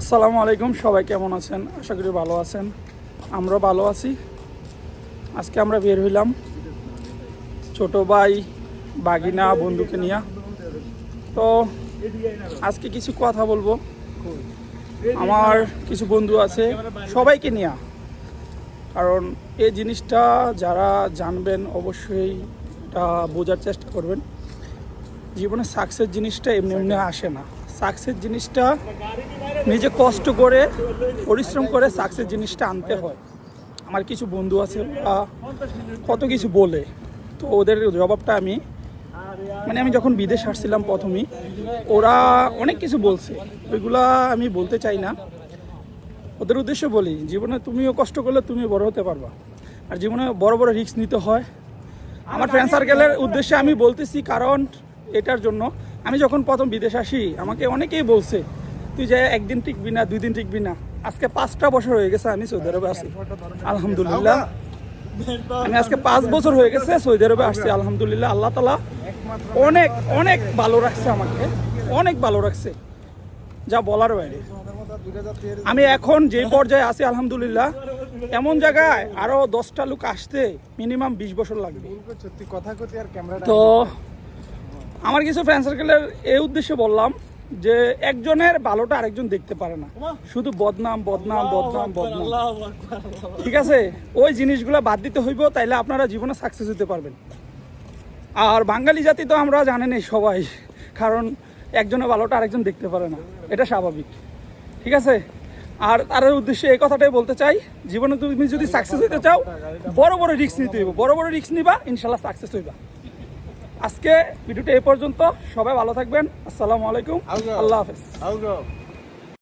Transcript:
আসসালামু আলাইকুম, সবাই কেমন আছেন? আশা করি ভালো আছেন। আমরা ভালো আছি। আজকে আমরা বের হইলাম ছোট ভাই বাগিনা বন্ধুকে নিয়ে। তো আজকে কিছু কথা বলব। আমার কিছু বন্ধু আছে, সবাইকে নিয়ে। কারণ এই জিনিসটা যারা জানবেন অবশ্যই এটা বোঝার চেষ্টা করবেন। জীবনে সাকসেস জিনিসটা এমনি এমনি আসে না। সাকসেস জিনিসটা নিজে কষ্ট করে, পরিশ্রম করে সাকসেস জিনিসটা আনতে হয়। আমার কিছু বন্ধু আছে কত কিছু বলে, তো ওদের জবাবটা আমি মানে আমি যখন বিদেশ আসছিলাম প্রথমেই, ওরা অনেক কিছু বলছে। ওইগুলা আমি বলতে চাই না। ওদের উদ্দেশ্য বলি, জীবনে তুমিও কষ্ট করলে তুমি বড় হতে পারবা। আর জীবনে বড় বড় রিস্ক নিতে হয়। আমার ফ্রেন্ড সার্কেলের উদ্দেশ্যে আমি বলতেছি, কারণ এটার জন্য, আমি যখন প্রথম বিদেশ আসি, আমাকে অনেকেই বলছে তুই যে একদিন টিকবি না দুই দিন টিকবি না। আজকে পাঁচটা বছর হয়ে গেছে আমি সৌদি আরবে আছি। আলহামদুলিল্লাহ। আমি আজকে পাঁচ বছর হয়ে গেছে সৌদি আরবে আসছি আলহামদুলিল্লাহ। আল্লাহ তালা অনেক অনেক ভালো রাখছে আমাকে। অনেক ভালো রাখছে। যা বলার বাইরে। আমি এখন যে পর্যায়ে আছি আলহামদুলিল্লাহ এমন জায়গায় আরও দশটা লোক আসতে মিনিমাম বিশ বছর লাগবে। তো আমার কিছু ফ্রেন্ড সার্কেলের এই উদ্দেশ্যে বললাম যে একজনের ভালোটা আরেকজন দেখতে পারে না। শুধু বদনাম বদনাম বদনাম বদনাম। ঠিক আছে? ওই জিনিসগুলো বাদ দিতে হইব তাইলে আপনারা জীবনে সাকসেস হতে পারবেন। আর বাঙালি জাতি তো আমরা জানেনই সবাই কারণ একজনের ভালোটা আরেকজন দেখতে পারে না। এটা স্বাভাবিক। ঠিক আছে? আর তার উদ্দেশ্যে এই কথাটাই বলতে চাই জীবনে তুমি যদি সাকসেস হতে চাও বড় বড় রিস্ক নিতে হইব। বড় বড় রিস্ক নিবা ইনশাল্লাহ সাকসেস হইবা। আজকে ভিডিওটা এই পর্যন্ত। সবাই ভালো থাকবেন। আসসালামু আলাইকুম। আল্লাহ হাফেজ।